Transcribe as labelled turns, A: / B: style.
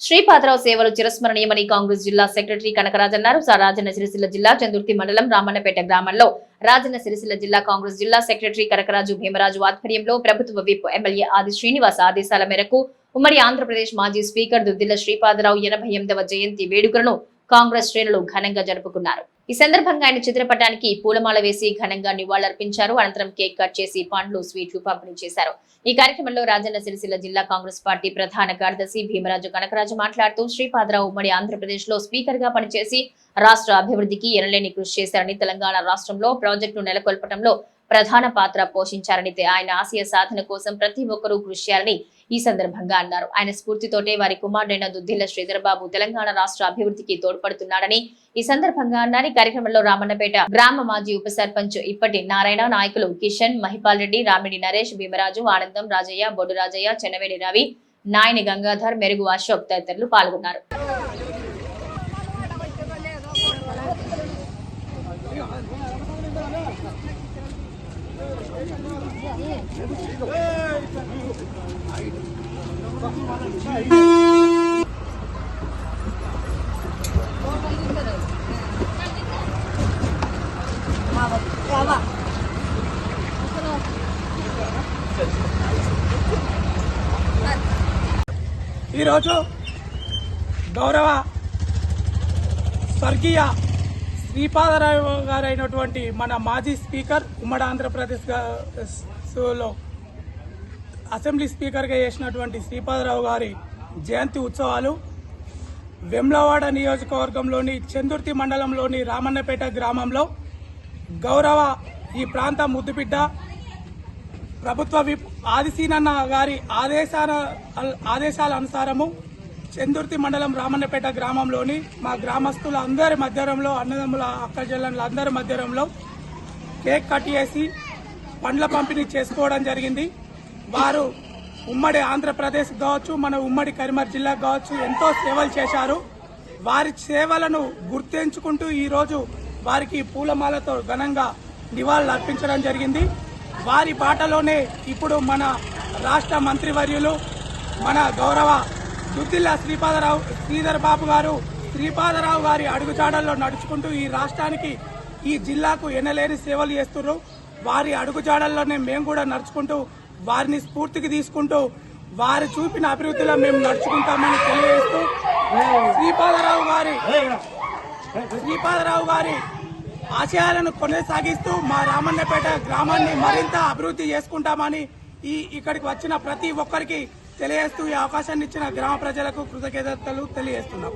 A: శ్రీపాదరావు సేవలు చిరస్మరణీయమని కాంగ్రెస్ జిల్లా సెక్రటరీ కనకరాజ్ అన్నారు. రాజన్న సిరిసిల్ల జిల్లా చందుర్తి మండలం రామన్నపేట గ్రామంలో రాజన్న సిరిసిల్ల జిల్లా కాంగ్రెస్ జిల్లా సెక్రటరీ కనకరాజు భీమరాజు ఆధ్వర్యంలో ప్రభుత్వ విప్ ఎమ్మెల్యే ఆది శ్రీనివాస్ ఆదేశాల మేరకు ఉమ్మడి ఆంధ్రప్రదేశ్ మాజీ స్పీకర్ దుద్దిల్ల శ్రీపాదరావు ఎనభై జయంతి వేడుకలను కాంగ్రెస్ శ్రేణులు ఘనంగా జరుపుకున్నారు. ఈ సందర్భంగా ఆయన చిత్రపటానికి పూలమాల వేసి ఘనంగా నివాళులర్పించారు. అనంతరం కేక్ కట్ చేసి పండ్లు స్వీట్లు పంపిణీ చేశారు. ఈ కార్యక్రమంలో రాజన్న సిరిసిల్ల జిల్లా కాంగ్రెస్ పార్టీ ప్రధాన కార్యదర్శి భీమరాజు కనకరాజు మాట్లాడుతూ శ్రీపాదరావు ఉమ్మడి ఆంధ్రప్రదేశ్లో స్పీకర్గా పనిచేసి రాష్ట్ర అభివృద్ధికి ఎనలేని కృషి చేశారని తెలంగాణ రాష్ట్రంలో ప్రాజెక్టును నెలకొల్పడంలో ప్రధాన పాత్ర పోషించారని ఆయన ఆశయ సాధన కోసం ప్రతి ఒక్కరూ కృషి చేయాలని ఈ సందర్భంగా అన్నారు. ఆయన స్ఫూర్తితోటే వారి కుమారుడైన దుద్దిల్ల శ్రీధరబాబు తెలంగాణ రాష్ట్ర అభివృద్ధికి తోడ్పడుతున్నాడని ఈ సందర్భంగా అన్నారు. కార్యక్రమంలో రామన్నపేట గ్రామ మాజీ ఉప సర్పంచ్ ఇప్పటి నారాయణ నాయకులు కిషన్ మహిపాల్ రెడ్డి రామిడి నరేష్ భీమరాజు ఆనందం రాజయ్య బొడ్డు రాజయ్య చెన్నవేడి రవి నాయని గంగాధర్ మెరుగు అశోక్ తదితరులు పాల్గొన్నారు.
B: ఈరోజు గౌరవ స్వర్గీయ శ్రీపాదరావు గారైనటువంటి మన మాజీ స్పీకర్ ఉమ్మడి ఆంధ్రప్రదేశ్లో అసెంబ్లీ స్పీకర్గా చేసినటువంటి శ్రీపాదరావు గారి జయంతి ఉత్సవాలు వెమ్లవాడ నియోజకవర్గంలోని చందుర్తి మండలంలోని రామన్నపేట గ్రామంలో గౌరవ ఈ ప్రాంత ముద్దుబిడ్డ ప్రభుత్వ విప్ ఆదిసీనన్న గారి ఆదేశాల ఆదేశాల అనుసారము చందుర్తి మండలం రామన్నపేట గ్రామంలోని మా గ్రామస్తుల అందరి మధ్యరంలో అన్నదమ్ముల అక్క అందరి మధ్యరంలో కేక్ కట్ చేసి పండ్ల పంపిణీ చేసుకోవడం జరిగింది. వారు ఉమ్మడి ఆంధ్రప్రదేశ్ కావచ్చు మన ఉమ్మడి కరీంనగర్ జిల్లా కావచ్చు ఎంతో సేవలు చేశారు. వారి సేవలను గుర్తించుకుంటూ ఈరోజు వారికి పూలమాలతో ఘనంగా నివాళులు అర్పించడం జరిగింది. వారి బాటలోనే ఇప్పుడు మన రాష్ట్ర మంత్రివర్యులు మన గౌరవ సుతిల్ల శ్రీపాదరావు శ్రీధర్ బాబు గారు శ్రీపాదరావు గారి అడుగుజాడల్లో నడుచుకుంటూ ఈ రాష్ట్రానికి ఈ జిల్లాకు ఎనలేని సేవలు చేస్తున్నారు వారి అడుగుజాడల్లోనే మేము కూడా నడుచుకుంటూ వారిని స్ఫూర్తికి తీసుకుంటూ వారు చూపిన అభివృద్ధిలో మేము నడుచుకుంటామని తెలియజేస్తూ శ్రీపాదరావు గారి శ్రీపాదరావు గారి ఆశయాలను కొనసాగిస్తూ మా రామన్నపేట గ్రామాన్ని మరింత అభివృద్ధి చేసుకుంటామని ఈ ఇక్కడికి వచ్చిన ప్రతి ఒక్కరికి తెలియజేస్తూ ఈ అవకాశాన్ని ఇచ్చిన గ్రామ ప్రజలకు కృతజ్ఞతలు తెలియజేస్తున్నాం.